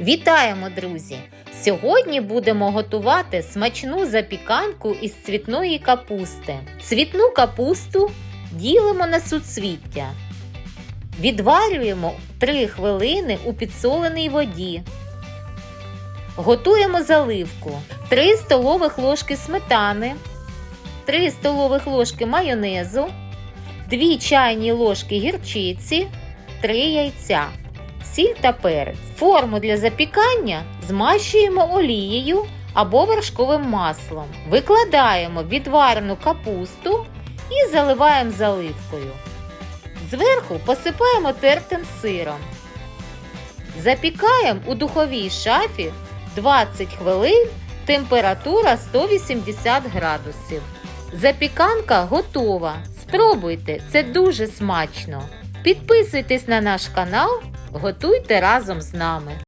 Вітаємо, друзі! Сьогодні будемо готувати смачну запіканку із цвітної капусти. Цвітну капусту ділимо на суцвіття. Відварюємо 3 хвилини у підсоленій воді. Готуємо заливку 3 столових ложки сметани, 3 столових ложки майонезу, 2 чайні ложки гірчиці, 3 яйця, сіль та перець. Форму для запікання змащуємо олією або вершковим маслом. Викладаємо відварену капусту і заливаємо заливкою. Зверху посипаємо тертим сиром. Запікаємо у духовій шафі 20 хвилин, температура 180 градусів. Запіканка готова. Спробуйте, це дуже смачно. Підписуйтесь на наш канал, готуйте разом з нами.